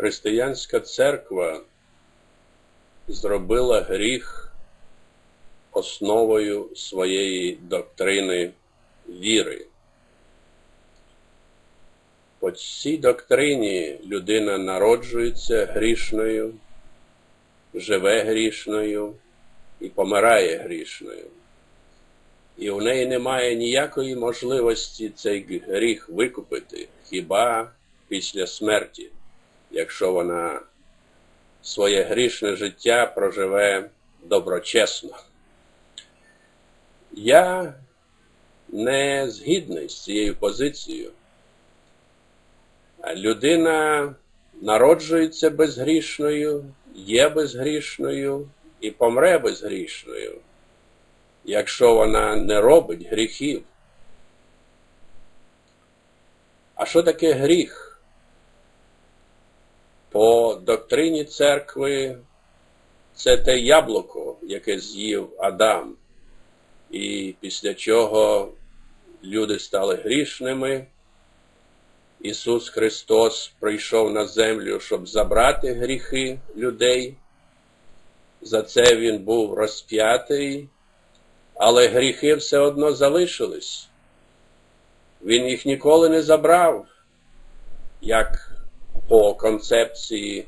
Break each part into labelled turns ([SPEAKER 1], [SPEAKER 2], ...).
[SPEAKER 1] Християнська церква зробила гріх основою своєї доктрини віри. По цій доктрині людина народжується грішною, живе грішною і помирає грішною. І у неї немає ніякої можливості цей гріх викупити хіба після смерті, якщо вона своє грішне життя проживе доброчесно. Я не згідний з цією позицією. Людина народжується безгрішною, є безгрішною і помре безгрішною, якщо вона не робить гріхів. А що таке гріх? Доктрині церкви це те яблуко, яке з'їв Адам, і після чого люди стали грішними. Ісус Христос прийшов на землю, щоб забрати гріхи людей. За це Він був розп'ятий, але гріхи все одно залишились. Він їх ніколи не забрав, як по концепції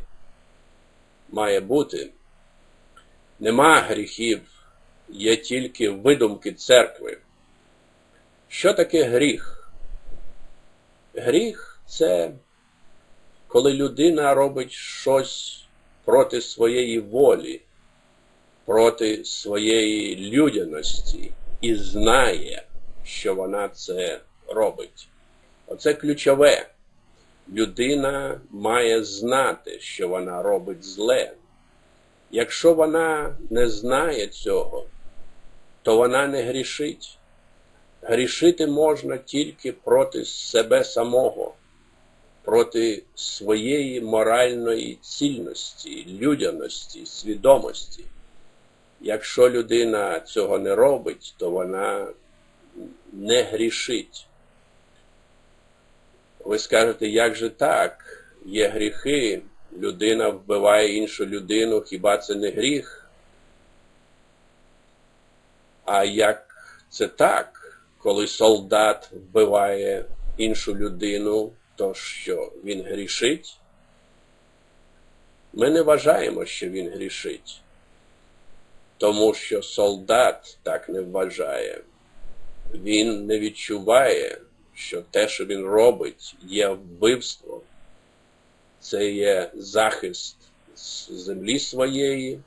[SPEAKER 1] має бути. Нема гріхів, є тільки видумки церкви. Що таке гріх? Гріх це коли людина робить щось проти своєї волі, проти своєї людяності і знає, що вона це робить. Оце ключове. Людина має знати, що вона робить зле. Якщо вона не знає цього, то вона не грішить. Грішити можна тільки проти себе самого, проти своєї моральної цільності, людяності, свідомості. Якщо людина цього не робить, то вона не грішить. Ви скажете, як же так? Є гріхи, людина вбиває іншу людину, хіба це не гріх? А як це так? коли солдат вбиває іншу людину, то що він грішить? Ми не вважаємо, що він грішить, тому що солдат так не вважає. Він не відчуває, що те, що він робить, є вбивство, це є захист землі своєї,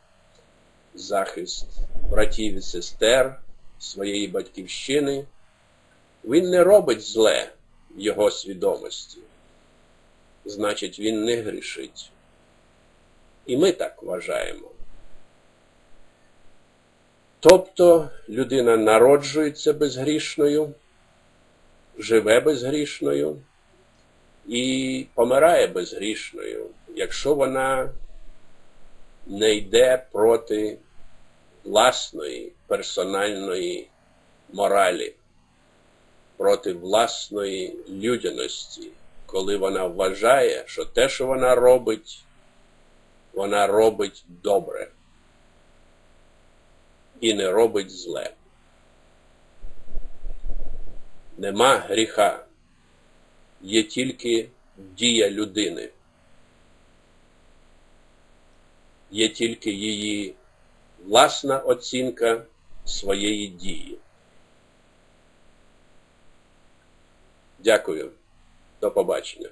[SPEAKER 1] захист братів і сестер, своєї батьківщини. Він не робить зле в його свідомості. Значить, він не грішить. І ми так вважаємо. Тобто людина народжується безгрішною, живе безгрішною і помирає безгрішною, якщо вона не йде проти власної персональної моралі проти власної людяності, коли вона вважає, що те, що вона робить, вона робить добре і не робить зле. Нема гріха, є тільки дія людини, є тільки її власна оцінка своєї дії. Дякую. До побачення.